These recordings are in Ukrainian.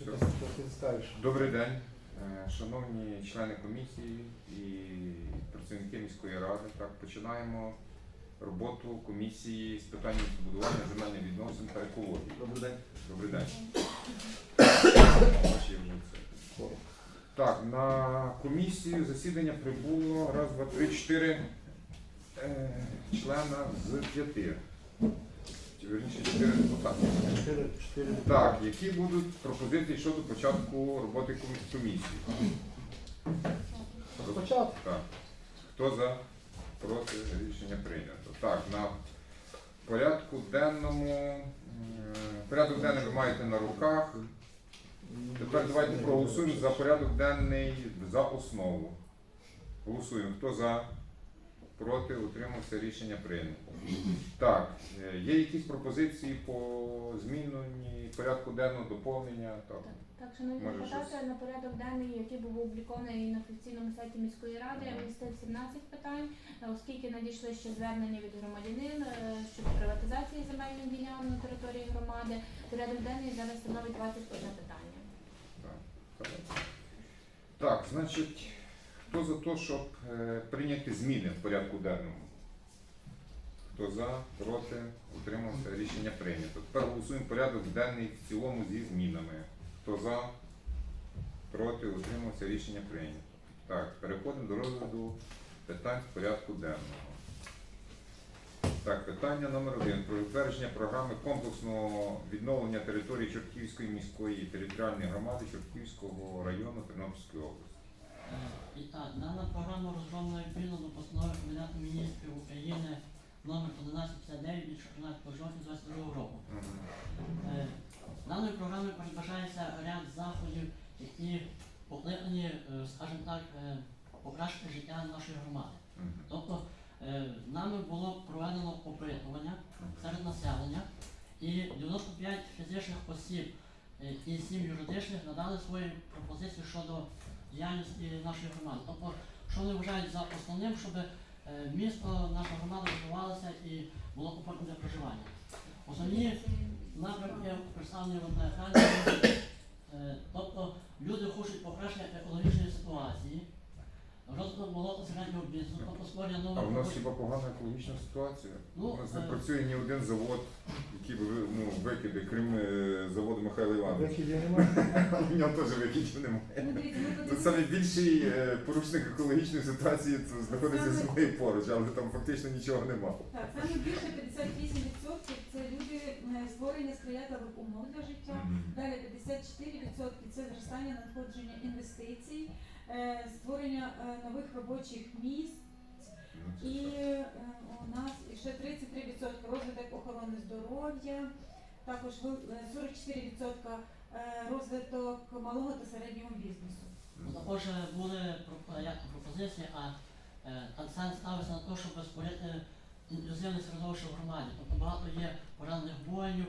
Все. Добрий день, е, шановні члени комісії і працівники міської ради. Так, починаємо роботу комісії з питань містобудування, земельних відносин та екології. Добрий день. Добрий день. Так, на комісію засідання прибуло раз, два, три, чотири е, члена з п'яти. Вірніше, чотири депутати. Так, які будуть пропозиції щодо початку роботи комісії? Спочатку. Так. Хто за? Проти рішення прийнято. Так, на порядку денному. Порядок денний ви маєте на руках. Тепер давайте проголосуємо за порядок денний за основу. Голосуємо. Хто за? Проти? Утримався. Рішення прийнято. Так, е, є якісь пропозиції по зміненні порядку денного доповнення? Так. Так, так, шановні Може, депутати, на порядок денний, який був опублікований на офіційному сайті міської ради, містив 17 питань, Е, оскільки надійшли ще звернення від громадянин е, щодо приватизації земельних ділянок на території громади. Порядок денний зараз становить 21 питання. Так, Так, значить, хто за те, щоб е, прийняти зміни в порядку денному? Хто за, проти, утримався, рішення прийнято. Тепер голосуємо порядок денний в цілому зі змінами. Хто за, проти, утримався, рішення прийнято. Так, переходимо до розгляду питань з порядку денного. Так, питання номер один. Про затвердження програми комплексного відновлення території Чортківської міської територіальної громади Чортківського району Тернопільської області. І так, дана програма розроблена відповідно до постанови Кабінету міністрів України номер 1159 від 14 жовтня 2022 року. Е, Даною програмою передбачається ряд заходів, які покликані, е, скажімо так, е, покращити життя нашої громади. Тобто нами було проведено опитування серед населення, і 95 фізичних осіб і 7 юридичних надали свої пропозиції щодо діяльності нашої громади. Тобто, що вони вважають за основним, щоб е, місто, наша громада розвивалася і було комфортно для проживання. Основні напрямки представлені в. Е, Тобто люди хочуть покращення екологічної ситуації, розвиток малого середнього бізнесу, тобто створення А в нас робочих- хіба погана екологічна ситуація? Ну, У нас не е, працює ні один завод, який би ви- ну, викиди, крім е, заводу Михайла Івановича. Викидів немає. У нього теж викидів немає. Ну, дивіться, ми Тут подивимося. найбільший е, порушник екологічної ситуації це знаходиться з мною поруч, але там фактично нічого немає. Так, саме більше 58% це люди е, створення сприятливих умов для життя. Далі 54% це зростання надходження інвестицій, створення е, нових робочих місць. І е, у нас ще 33% розвиток охорони здоров'я, також ви- е, 44% е, розвиток малого та середнього бізнесу. Також е, були як пропозиції, а е, акцент ставився на те, щоб створити інклюзивне середовище в громаді. Тобто багато є поранених воїнів,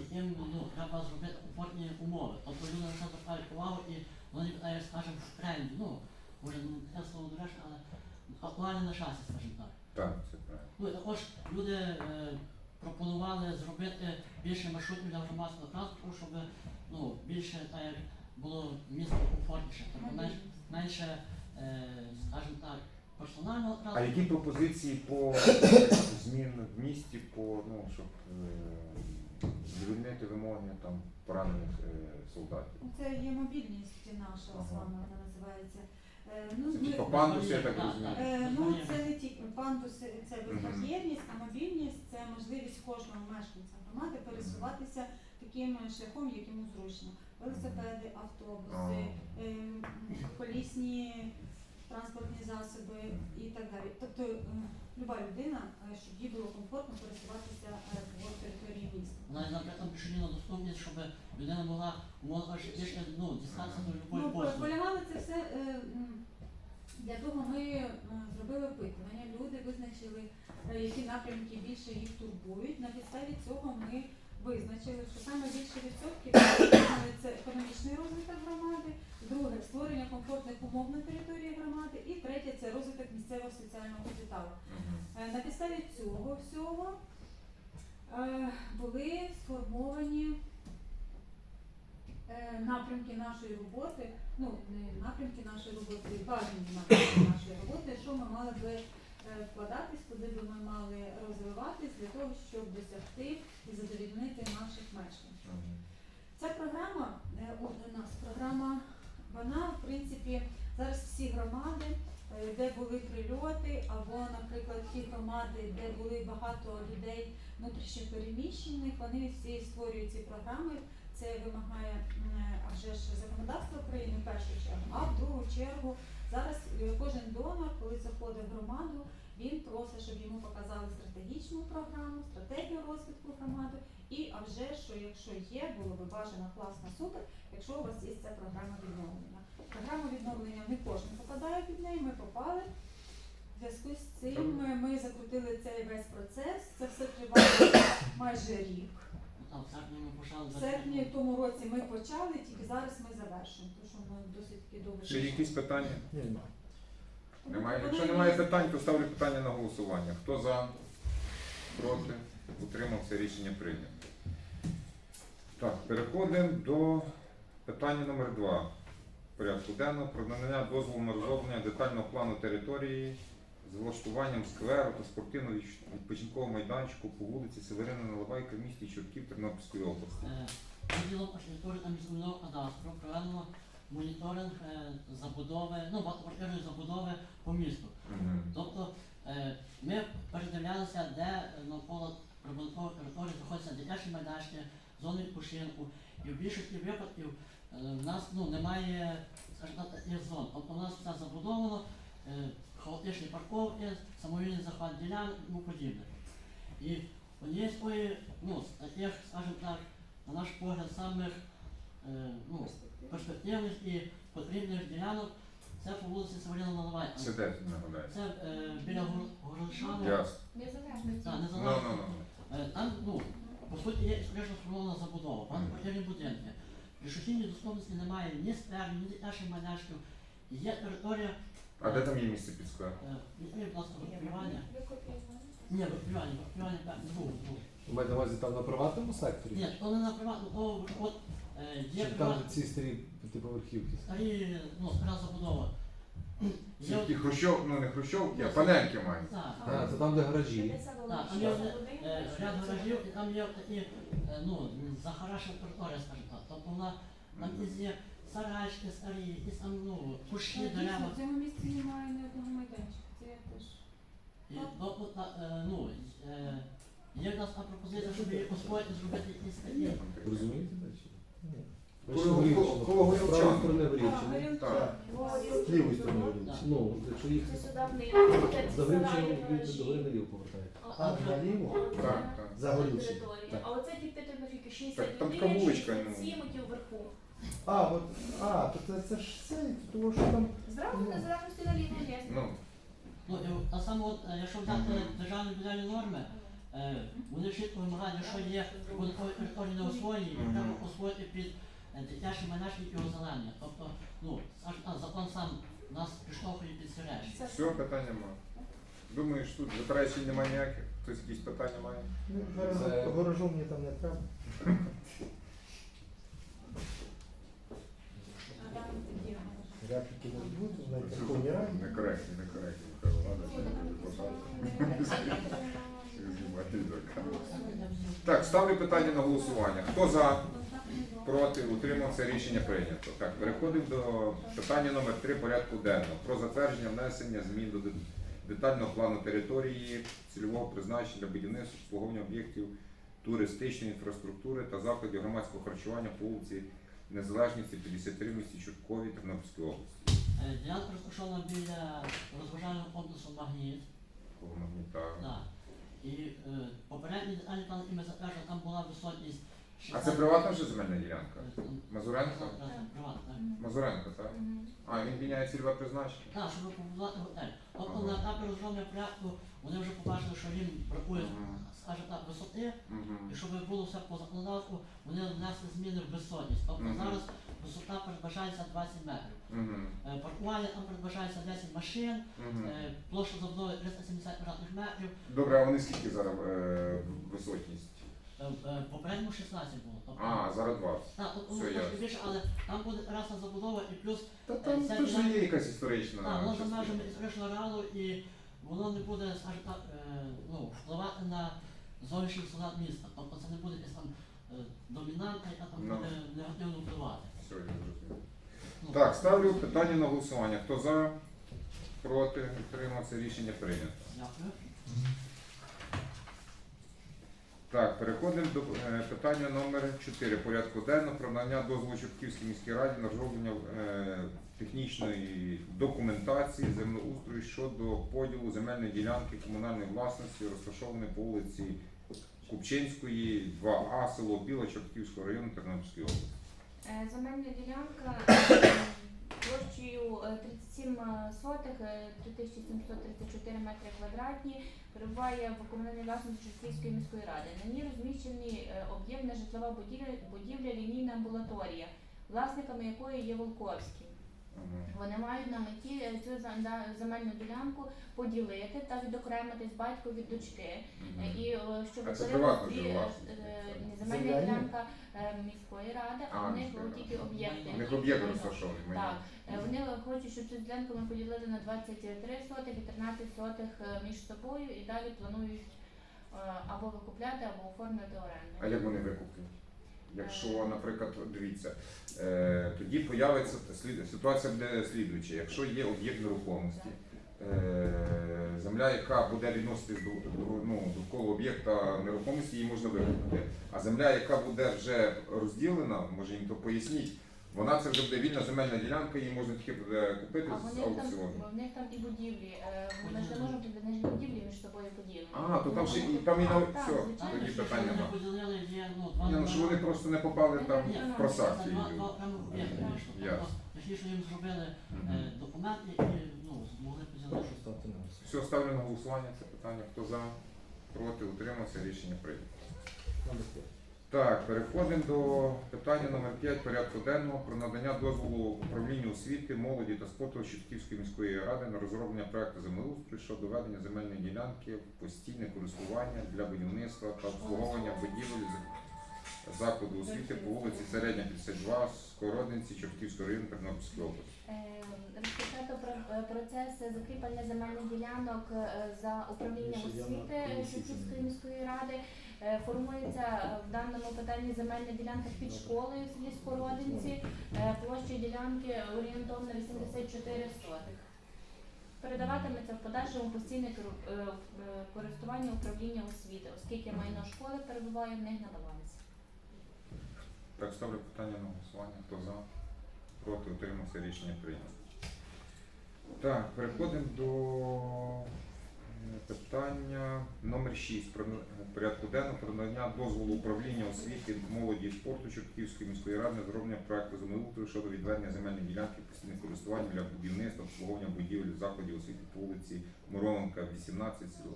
яким ну, треба зробити комфортні умови. Тобто люди на це звертають увагу і вони питають, скажімо, в тренді. Ну, може не те слово доречно, але актуальне на часі, скажімо так. Так, це правильно. Ну і також люди е, пропонували зробити більше маршрутів для громадського транспорту, щоб ну, більше так як було місто комфортніше, тобто менш, менше, е, скажімо так, персонального А транспорту. які пропозиції по змін в місті, по ну щоб е, звільнити вимоги там поранених е, солдатів? Це є мобільність наша з вами, вона називається. Е, Ну, Це ми- типа пандус, я так розумію. Е, Ну, це не тільки пандуси, це безбар'єрність, а мобільність це можливість кожного мешканця громади пересуватися таким шляхом, як йому зручно. Велосипеди, автобуси, е, колісні транспортні засоби і так далі. Тобто е, люба людина, е, щоб їй було комфортно пересуватися е, по території міста. Навіть, наприклад, пішохідна доступність, щоб людина могла ну, дістатися до любої Ну, послуги. полягали це все. е, Для того ми зробили опитування. Люди визначили, які напрямки більше їх турбують. На підставі цього ми визначили, що саме більше відсотків це економічний розвиток громади, друге створення комфортних умов на території громади, і третє це розвиток місцевого соціального капіталу. Е, На підставі цього всього е, були сформовані е, напрямки нашої роботи, ну не напрямки нашої роботи, бажані напрямки нашої роботи, що ми мали би вкладатись, куди би ми мали розвиватись для того, щоб досягти і задовільнити наших мешканців. Ця програма, у нас програма, вона в принципі зараз всі громади, е, де були прильоти, або, наприклад, ті громади, де були багато людей внутрішньо переміщених, вони всі створюють ці програми. Це вимагає а вже ж законодавство України в першу чергу, а в другу чергу зараз е, кожен донор, коли заходить в громаду, він просить, щоб йому показали стратегічну програму, стратегію розвитку громади. І а вже що якщо є, було би бажано класно супер, якщо у вас є ця програма відновлення. Програма відновлення не кожен попадає під неї, ми попали. В зв'язку з цим ми, ми закрутили цей весь процес. Це все тривало майже рік. В серпні тому році ми почали, тільки зараз ми завершуємо, тому що ми досить таки довго. Ще якісь питання? Ні. Немає. Якщо немає питань, то ставлю питання на голосування. Хто за? Проти? Утримався, рішення прийнято. Так, переходимо до питання номер два порядку денного про надання дозволу на розроблення детального плану території з влаштуванням скверу та спортивного відпочинкового майданчику по вулиці Северина Наливайка в місті Чортків Тернопільської області. Е, Відділом архітектури та міського кадастру проведено моніторинг е, забудови, ну, багатоквартирної забудови по місту. Мгм. Тобто е, ми передивлялися, де навколо прибудинкової території знаходяться дитячі майданчики, зони відпочинку. І в більшості випадків е, в нас ну, немає таких зон. Тобто у нас все забудовано, е, хаотичні парковки, самовільний захват ділянок і тому подібне. І однією ну, з таких, скажімо так, на наш погляд, самих е, ну, перспективних і потрібних ділянок це по вулиці Северина Наливайка. Це де нагадаю? Це е, біля Городшану. Ясно. Незалежності. Так, Ну, незалежно. ну, ну. Е, Там, ну, по суті, є історично сформована забудова, багатоквартирні будинки. Пішохідній доступності немає ні скверів, ні дитячих майданчиків. Є територія, А де там є місце під склад? е, відповідь, будь ласка. Ні, викопіювання, викопіювання так, другу, другу. Ви маєте на увазі там на приватному секторі? Ні, то не на приватну, то от е, є Чи там ці старі п'ятиповерхівки? старі, ну, стара забудова. Це Є хрущов, ну не хрущовки, а панельки мають. так, це там, де гаражі. Так, там є е, ряд гаражів і там є такі, е, ну, захарашена територія, скажімо так. Тобто вона там є сарайчики старі, і там, ну, кущі, Дійсно, дерева. в цьому місці немає ні одного майданчика. Це я теж. І тобто, та, е, ну, е, є в нас та пропозиція, щоб її освоїти, зробити якісь такі. Розумієте далі? Ні. Горілчина. коло З Горілчан. сторони А, Горілчини. Так. З лівої сторони Горілчини. Ну, якщо їх вниз. за Горілчину йдуть до гори наліво повертають. А, наліво? Так, так. За Горілчину. А оце ті п'ятиповерхівки Так, там 61, кавулечка, ну. 67, оті вверху. А, от, а, то це, це ж це, тому що там Зразу Ну. незалежності на лінії є. Ну, Ну, і, а саме, от, е, якщо взяти державні будівельні норми, е, вони чітко вимагають, якщо є будинкові території не освоєні, їх треба освоїти під е, дитячі майданчики і озеленення. Тобто, ну, закон сам нас підштовхує під ці речі. Це питань немає. Думаєш, тут заперечень немає ніяких? Хтось якісь питання має? ну, Це- гаражу мені там не треба. Репліки не будуть, знаєте, Раді. Некоректні, некоректні. Михайло Іванович, знімати відео. Так, ставлю питання на голосування. Хто за? Проти, утримався, рішення прийнято. Так, переходимо до питання номер 3 порядку денного про затвердження внесення змін до детального плану території цільового призначення для будівництва обслуговування об'єктів туристичної інфраструктури та закладів громадського харчування по вулиці Незалежності 53 в місті Чорткові Тернопільської області. Е, Ділянка розташована біля розважального комплексу Магніт. Гуманітарно. Да. І е, попередній детальний план, який ми затверджували, там була висотність. А це приватна вже земельна ділянка? Мазуренко? Приватна. Мазуренко, так? А, він міняє цільове призначення? Так, щоб побудувати готель. Тобто на етапі розроблення проєкту вони вже побачили, що їм бракує, скажімо так, висоти, і щоб було все по законодавству, вони внесли зміни в висотність. Тобто зараз висота передбачається 20 метрів. Е, Паркування там передбачається 10 машин, е, площа забудови 370 квадратних метрів. Добре, а вони скільки зараз е, висотність? Е, е, Попередньо 16 було. Тобто, А, зараз 20. Так, тут Все трошки ясно. більше, але там буде расна забудова і плюс Та там Це теж є якась історична. Так, воно за частина. межами історичного реалу і воно не буде, скажімо так, е, ну, впливати на зовнішній склад міста. Тобто це не буде якась там е, домінанта, яка там Ну. буде негативно впливати. Все, я зрозумів. Ну, Так, ставлю питання на голосування. Хто за, проти, утримався, рішення прийнято. Дякую. Так, переходимо до е, питання номер 4 порядку денного про надання дозволу Чортківській міській раді на розроблення е, технічної документації землеустрою щодо поділу земельної ділянки комунальної власності, розташованої по вулиці Купчинської, 2А, село Біла, Чортківського району Тернопільської області. Е, Земельна ділянка площею е, 37 сотих, е, 3734 метри квадратні, перебуває в комунальній власності Чортківської міської ради. На ній розміщені об'ємна житлова будівля, будівля лінійна амбулаторія, власниками якої є Волковські. Вони мають на меті е, цю зем- земельну ділянку поділити та відокремити з батько від дочки. І щоб А це приватна вже е, власність, земельна Земля ділянка е, міської ради, а А, в них міської були ради. тільки об'єкти. У них об'єкт розташований. майно. Так, Е, вони хочуть, щоб цю ділянку ми поділили на 23 сотих і 13 сотих е, між собою і далі планують е, або викупляти, або оформити оренду. А як вони викуплять? Якщо, наприклад, дивіться, е, тоді появиться слід- ситуація буде слідуюча. Якщо є об'єкт нерухомості, е, земля, яка буде відноситись до, до ну, довкола об'єкта нерухомості, її можна викупити. А земля, яка буде вже розділена, може їм то поясніть, вона це вже буде вільна земельна ділянка, її можна тільки буде купити А з вони там, аукціону. в них там і будівлі. е, Ми ж не можемо тут будівлі між собою поділити. А, то там ще і там і на Так, все, звичайно. тоді що є, ну, Ні, ну що вони просто не попали там Ні, в окремі об'єкти Ясно. точніше їм зробили е, документи і ну, змогли поділити. Ставте на голосування. Все, ставлю на голосування це питання. Хто за, проти, утримався, рішення прийнято. Номер п'ять. Так, переходимо до питання номер 5 порядку денного про надання дозволу управлінню освіти, молоді та спорту Чортківської міської ради на розроблення проекту землеустрою щодо введення земельної ділянки в постійне користування для будівництва та обслуговування будівель з- закладу освіти по вулиці Середня 52, Скородинці, Чортківського району Тернопільської області. Е, Розпочато про- е, процес закріплення земельних ділянок е, за управлінням Ще я на освіти комісії міської ради. Е, Формується е, в даному питанні земельна ділянка під школою в селі Скородинці. Е, Площа ділянки орієнтовно 84 сотих. Передаватиметься в подальшому постійне користування управління освіти, оскільки майно школи перебуває в них на балансі. Так, ставлю питання на голосування. Хто за? Проти утримався рішення прийнято. Так, переходимо до питання номер 6 про порядку денного про надання дозволу управління освіти, молоді і спорту Чортківської міської ради зроблення проекту землеустрою щодо відведення земельної ділянки постійних користування для будівництва обслуговування будівель закладів освіти по вулиці Муроменка, 18, село,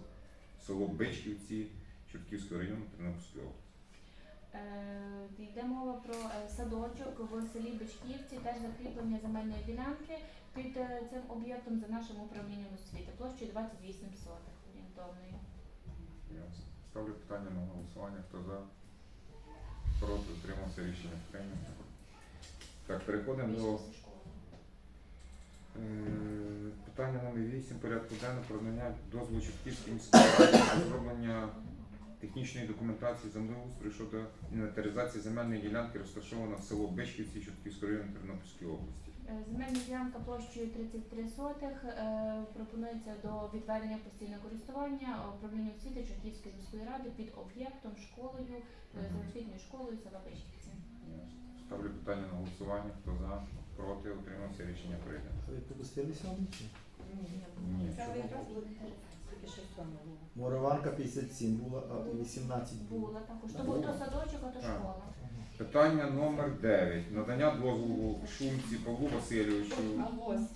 село Бичківці, Чортківського району Тернопільської області. Е, Йде мова про е, садочок в селі Бичківці, теж закріплення земельної ділянки під е, цим об'єктом за нашим управлінням освіти, площею 28 сотих орієнтовною. Ясно. Ставлю питання на голосування. Хто за? Проти утримався рішення прийнято. Так, переходимо до е, питання номер 8 порядку денного про надання дозволу Чортківській міській раді на розроблення технічної документації землеустрою щодо інвентаризації земельної ділянки, розташована в село Бичківці Чортківського району Тернопільської області. Е, Земельна ділянка площею 33 сотих е, пропонується до відведення постійного користування управління освіти Чортківської міської ради під об'єктом, школою, е, Мгм. школою села. Ставлю питання на голосування. Хто за? Проти утримався рішення прийнято. Ви пропустилися вони чи? Ні. Морованка 57 була, а 18 було. Була також. То був то садочок, а то школа. Питання номер 9. Надання дозволу Шумці Павлу Васильовичу. А восьме.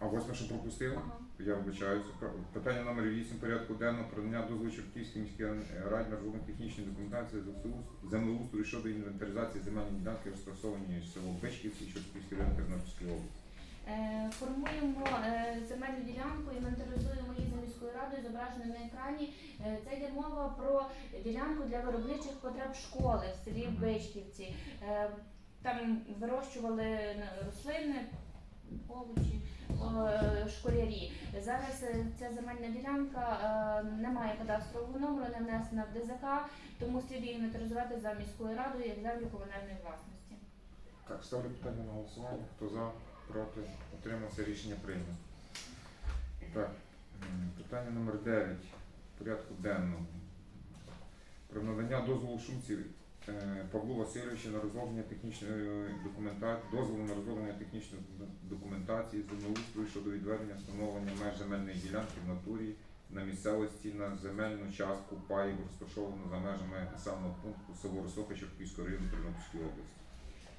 А восьме, що пропустила? Я вибачаюся. Питання номер 8 порядку денного про надання дозволу Чортківській міській раді на розроблення технічної документації за землеустрою щодо інвентаризації земельної ділянки, розташованої в село Бичківці, Чортківський район Тернопільської області. Е, Формуємо е, земельну ділянку, інвентаризуємо її за міською радою, зображено на екрані. Е, Це йде мова про ділянку для виробничих потреб школи в селі Бичківці. Там вирощували рослини, овочі, школярі. Зараз ця земельна ділянка е, не має кадастрового номеру, не внесена в ДЗК, тому слід її інвентаризувати за міською радою як землю комунальної власності. Так, ставлю питання на голосування. Хто за, проти, утримався, рішення прийнято. Так, питання номер 9 порядку денного. Про надання дозволу Шумці е, Павлу Васильовичу на розроблення технічної документації, дозволу на розроблення технічної документації землеустрою щодо відведення встановлення меж земельної ділянки в натурі на місцевості на земельну частку паїв, розташовану за межами населеного пункту село Росока Чортківського району Тернопільської області.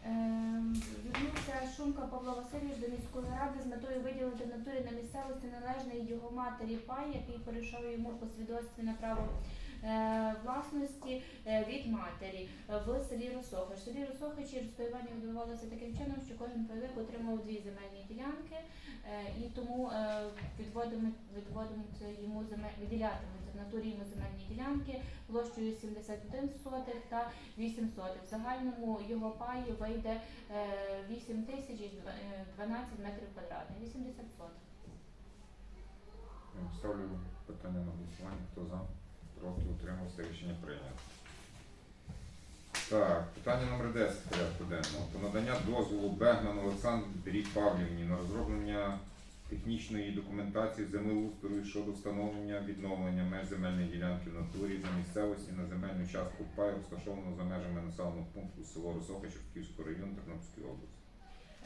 Ем, Звернувся Шумка Павло Васильович до міської ради з метою виділити в натурі на місцевості належної його матері пай, який перейшов йому по свідоцтві на право власності е, від матері е, в селі Росохич. В селі Росохичі розпаювання відбувалося таким чином, що кожен пайовик отримав дві земельні ділянки, е, і тому е, відводимо, відводимо йому земель, виділятимуться в натурі йому земельні ділянки площею 71 сотих та 8 сотих. В загальному його паю вийде е, 8 тисяч і дв- е, 12 метрів квадратних, 80 сотих. Е, Ставлю питання на голосування. Хто за? Утримався. Рішення прийнято. Так, питання номер 10 порядку денного. Про надання дозволу Бегман Олександрі Павлівні на розроблення технічної документації землеустрою щодо встановлення відновлення меж земельної ділянки в натурі на місцевості на земельну частку паю, розташовану за межами населеного пункту село Росока Чортківського району Тернопільської області.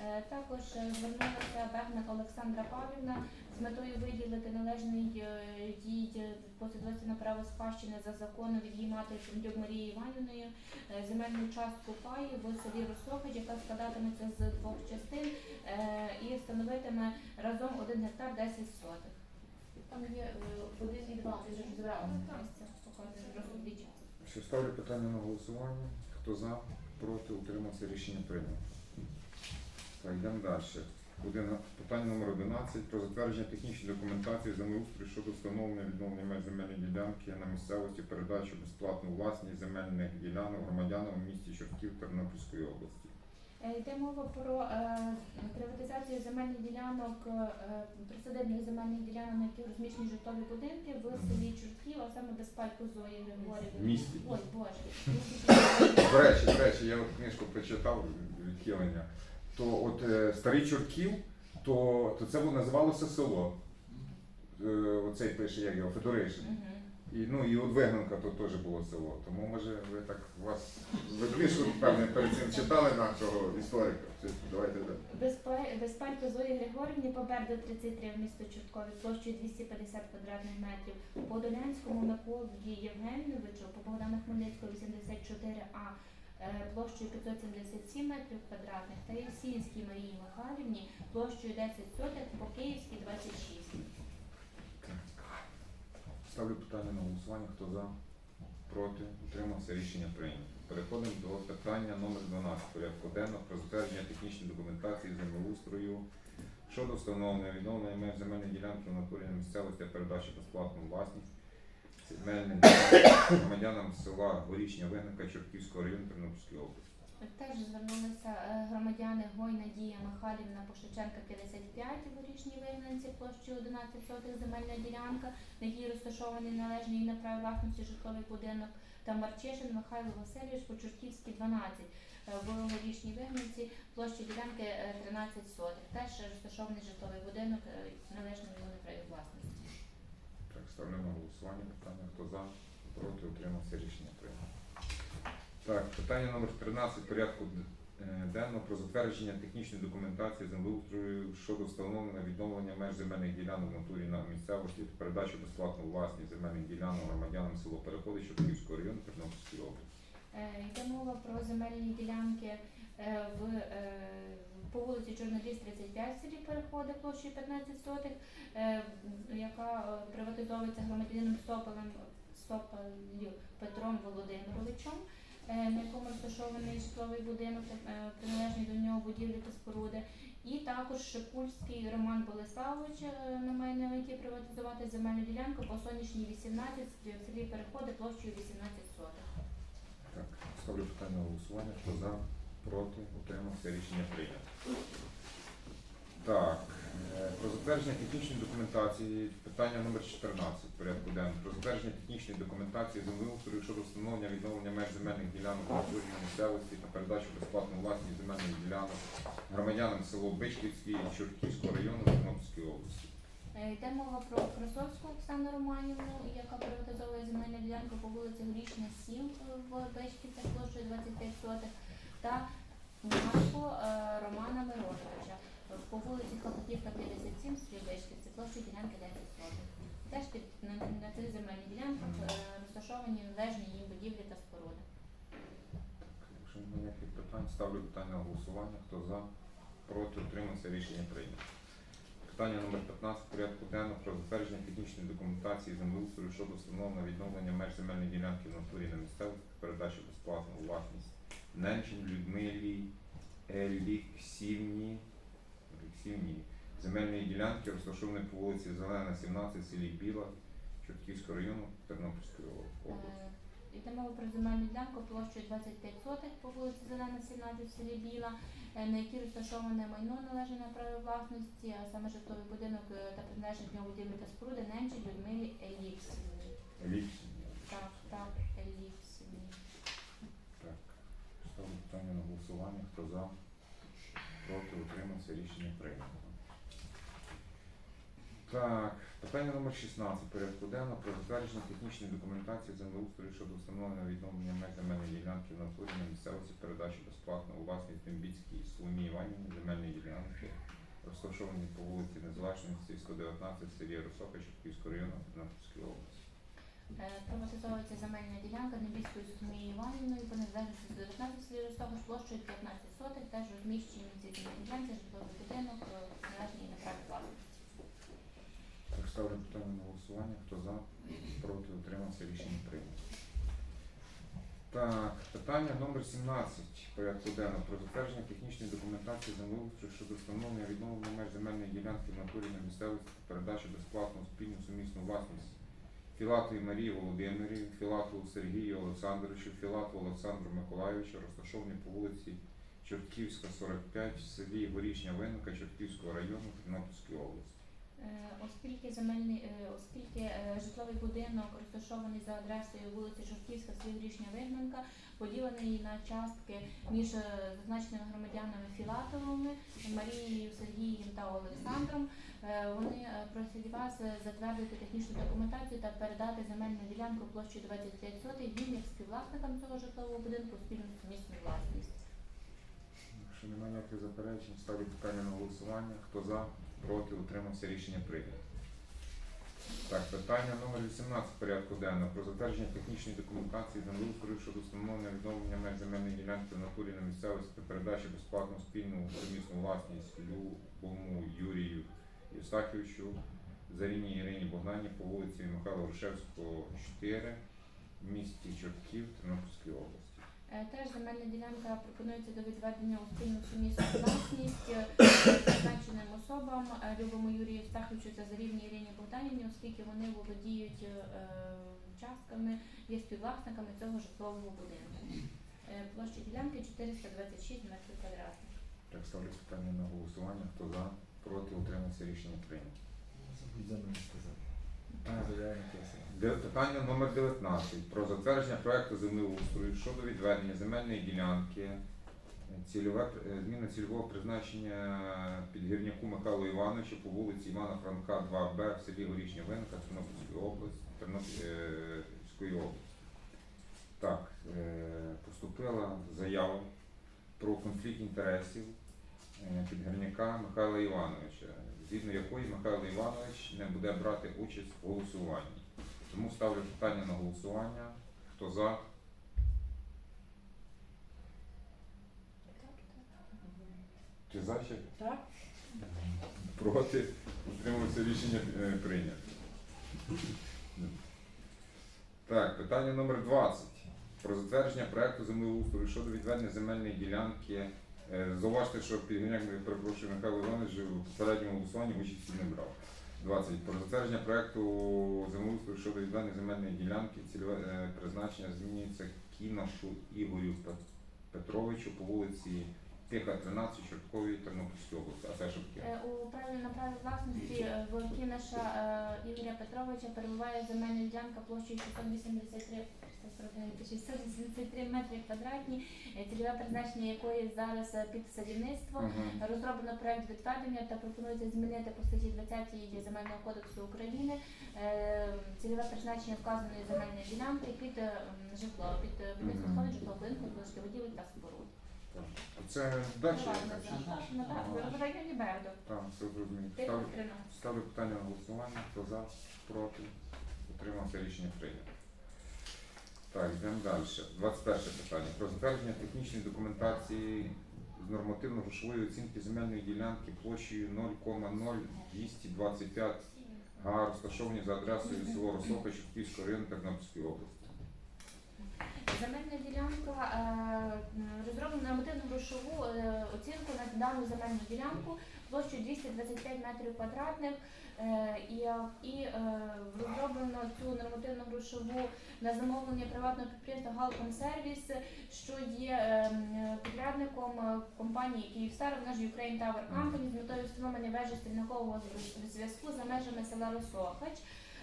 Е, Також е, звернулася Бегник Олександра Павлівна з метою виділити належний е, їй е, на право спадщини за законом від її матері Шендюк Марії Іванівної е, земельну частку паї в селі Росохич, яка складатиметься з двох частин е, і становитиме разом 1 гектар 10 сотих. Там є е, один і два, ти ж збирав місце, ставлю питання на голосування. Хто за, проти, утримався, рішення прийнято. Так, йдемо далі. Питання номер 11 про затвердження технічної документації землеустрою щодо встановлення відновлення меж земельної ділянки на місцевості передачу безплатну власність земельних ділянок громадянам у місті Чортків Тернопільської області. Е, Йде мова про е, приватизацію земельних ділянок, е, присадибних земельних ділянок, на яких розміщені житлові будинки в селі Чортків, а саме безпальку Зої Григорівни. Місті. Ой, Боже. місті Чортків. До речі, до речі, я от книжку прочитав відхилення. То от е, старий Чортків, то, то це було називалося село. Е, оцей пише, як його, Федоришин. І, ну, і от Вигнанка то теж було село. Тому може ви так у вас ви певне перед цим читали нашого історика. Чи- Давайте далі. Безпа- Безпалько Зої Григорівні Побердо 33 в місто Чорткові площею 250 квадратних метрів. По Долянському Миколі Євгеновичу, по Богдана Хмельницького 84А е, площею 577 метрів квадратних та Євсінській Марії Михайлівні площею 10 сотих, по Київській 26. Ставлю питання на голосування. Хто за? Проти? Утримався. Рішення прийнято. Переходимо до питання номер 12 порядку денного про затвердження технічної документації землеустрою щодо встановлення відновлення меж земельної ділянки в натурі на місцевості передачі безплатну власність ділянок громадянам села Горішня Вигника Чортківського району Тернопільської області. Теж звернулися е, громадяни Гойна Дія Михайлівна Пошиченка 55 в горішній вигнанці площею 11 сотих земельна ділянка, на якій розташований належний на праві власності житловий будинок, та Марчишин Михайло Васильович по Чортківській 12 е, в горішній вигнанці площа ділянки е, 13 сотих. Теж розташований житловий будинок, е, належний на праві власності. Так, ставлю на голосування питання. Хто за? Проти? Утримався. Рішення прийнято. Так, питання номер 13 порядку е, денного про затвердження технічної документації землеустрою щодо встановлення відновлення меж земельних ділянок в натурі на місцевості та передачу безплатну власність земельних ділянок громадянам село Переходи Чортківського району Тернопільської області. Е, Йде мова про земельні ділянки е, в, по вулиці Чорноліс 35 в селі переходи площею 15 сотих, е, яка е, приватизовується громадянином Сопелем Сопелю Петром Володимировичем, е, на якому розташований житловий будинок, приналежний до нього будівлі та споруди. І також Шипульський Роман Болеславович е, на меті приватизувати земельну ділянку по сонячній 18 в селі Переходи площею 18 сотих. Так, ставлю питання голосування. Хто за, проти, утримався, рішення прийнято. Так, е, про затвердження технічної документації, питання номер 14 порядку денного. Про затвердження технічної документації землеустрою щодо встановлення відновлення меж земельних ділянок на місцевості та передачу безплатно власність земельних ділянок громадянам село Бичківський і Чортківського району Тернопільської області. Е, Йде мова про Красовську Оксану Романівну, яка приватизовує земельну ділянку по вулиці Горішня 7 в Бешківцях площею 25 сотих та Марко е, Романа Мироновича по вулиці Хлопотівка 57 в селі Бешківці ділянки 10 сотих. Теж під на, на цих земельних ділянках е, розташовані належні їм будівлі та споруди. Якщо немає ніяких питань, ставлю питання на голосування. Хто за, проти, утримався, рішення прийнято. Питання номер 15 порядку денного про затвердження технічної документації землеустрою щодо встановлення відновлення меж земельної ділянки в натурі на місцевості передачі безплатно у власність Ненчин Людмилі Еліксівні Еліксівні земельної ділянки, розташованої по вулиці Зелена, 17, селі Біла, Чортківського району Тернопільської області. Е, Йде мова про земельну ділянку площею 25 сотих по вулиці Зелена, 17 в селі Біла, е, на якій розташоване майно належить на праві власності, а саме житловий будинок е, та призначення нього будівлі та споруди Ненчі Людмилі Еліксівні. Еліксівні. Так, так, Еліксівні. Ставлю на голосування. Хто за? Проти утримався. Рішення прийнято. Так, питання номер 16 порядку денного про затвердження технічної документації землеустрою щодо встановлення відновлення меж земельної ділянки на місцевості передачі безплатно у власність Дембіцькій Соломії Іванівні земельної ділянки, розташовані по вулиці Незалежності 119 в селі Росока Чортківського району Тернопільської області. Е, Приватизовується земельна ділянка Небіською Соломією Іванівною по незалежності 19 селі Ростова з площею 15 сотих, теж розміщені земельній ділянці житловий будинок, е, на праві власності. Так, ставлю питання на голосування. Хто за? Проти утримався. Рішення прийнято. Так, питання номер 17 порядку денного про затвердження технічної документації землеустрою щодо встановлення відновлення меж земельної ділянки в натурі на місцевості та передачі безплатно спільну сумісну власність Філатовій Марії Володимирі, Філатову Сергію Олександровичу, Філатову Олександру Миколайовичу, розташовані по вулиці Чортківська, 45 в селі Горішня Винника Чортківського району Тернопільської області. Е, Оскільки земельний, е, оскільки е, житловий будинок розташований за адресою вулиці Жовківська, селі Грішня Вигнанка, поділений на частки між зазначеними громадянами Філатовими, Марією, Сергієм та Олександром, вони просять вас затвердити технічну документацію та передати земельну ділянку площею 25 сотих їм як співвласникам цього житлового будинку в спільну сумісну власність. Якщо немає ніяких заперечень, ставлю питання на голосування. Хто за, проти, утримався, рішення прийнято. Так, питання номер 18 порядку денного про затвердження технічної документації землеустрою щодо встановлення відновлення меж земельної ділянки в натурі на місцевості та передачі безплатно спільну сумісну власність Любому Юрію Євстахівичу, Заріні Ірині Богдані по вулиці Михайла Грушевського, 4 в місті Чортків Тернопільської області. Е, Теж земельна ділянка пропонується до відведення у спільну сумісну власність е, зазначеним особам е, Любому Юрію Стаховичу та Зарівні Ірині Богданівні, оскільки вони володіють е, частками, є співвласниками цього житлового будинку. Е, Площа ділянки 426 метрів квадратних. Так, ставлю питання на голосування. Хто за, проти, утримався, рішення прийнято. Питання номер 19 про затвердження проекту землеустрою щодо відведення земельної ділянки, е, цільове е, зміна цільового призначення підгірняку Михайлу Івановичу по вулиці Івана Франка, 2Б в селі Горішня Винка, Тернопільської області, Тернопільської області. Так, е, поступила заява про конфлікт інтересів е, підгірняка Михайла Івановича, згідно якої Михайло Іванович не буде брати участь в голосуванні. Тому ставлю питання на голосування. Хто за? Чи за ще? Так? Проти? Утримався рішення е, прийнято. Так, питання номер 20. Про затвердження проекту землеустрою щодо відведення земельної ділянки Зауважте, що Підгіняк, перепрошую, Михайло Іванович в попередньому голосуванні участі не брав. 20. Про затвердження проєкту землеустрою щодо відведення земельної ділянки, цільове е, призначення змінюється Кіношу Ігорю Петровичу по вулиці Тиха, 13, Чортковій, Тернопільської області. А це що таке? Праві власності е, в е, Ігоря Петровича. Перебуває земельна ділянка площею 683 683 метри квадратні, е, цільове призначення якої зараз е, під садівництво. Розроблено проект відведення та пропонується змінити по статті 20 Земельного кодексу України. Цільове призначення вказаної земельної ділянки під е, м, житло, під фонду житлового будинку, будівель та споруд. Це далі. Якась? за- так, на так, Ага. в районі Бердо. Так, все зрозуміло. Ставлю, ставлю питання на голосування. Хто за, проти? Утримався рішення прийнято. Так, йдемо далі. 21 питання. Про затвердження технічної документації з нормативно-грошової оцінки земельної ділянки площею 0,0225 га, розташовані за адресою село Росока, Чортківського району Тернопільської області. Земельна ділянка е, м, нормативну грошову е, оцінку на дану земельну ділянку площею 225 метрів квадратних. е, І, розроблено цю нормативну грошову на замовлення приватного підприємства Галкомсервіс, що є підрядником компанії Київстар, вона ж Ukraine Tower Company з метою встановлення вежі стрільникового зв'язку за межами села Росохач.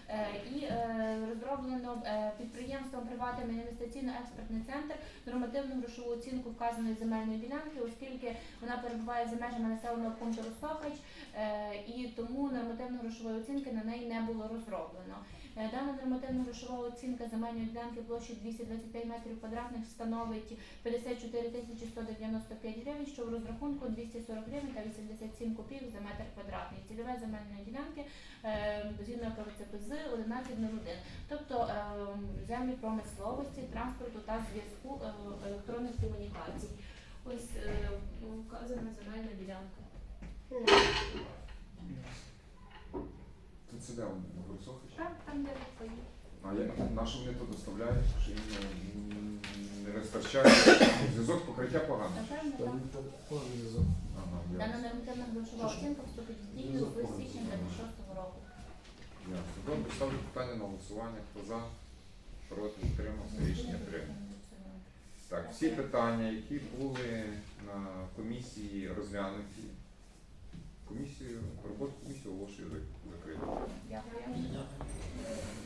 Е, І е, розроблено е, підприємством приватним інвестиційно-експертний центр нормативну грошову оцінку вказаної земельної ділянки, оскільки вона перебуває за межами населеного пункту Росохач, е, і тому нормативно грошової оцінки на неї не було розроблено. Е, Дана нормативна грошова оцінка земельної ділянки площі 225 метрів квадратних становить 54 тисячі 195 гривень, що в розрахунку 240 гривень та 87 копійок за метр квадратний. Цільове земельної ділянки е, згідно КВЦП з 1101, тобто е, землі промисловості, транспорту та зв'язку електронних комунікацій. Ось вказана земельна ділянка. Тут це де вони? Росохачі? Так, там де відповідь. А як на що вони то доставляють? Що їм м, не вистачає? Зв'язок покриття погано. Напевно, Та так. зв'язок. Ага, Дана ясно. нормативна грошова оцінка вступить в дію з січня 26 року. Ясно. Добре, ставлю питання на голосування. Хто за? Проти утримався рішення прийнято. Так, всі питання, які були на комісії розглянуті. Комісію, роботу комісії оголошую закритою. agree. Yeah.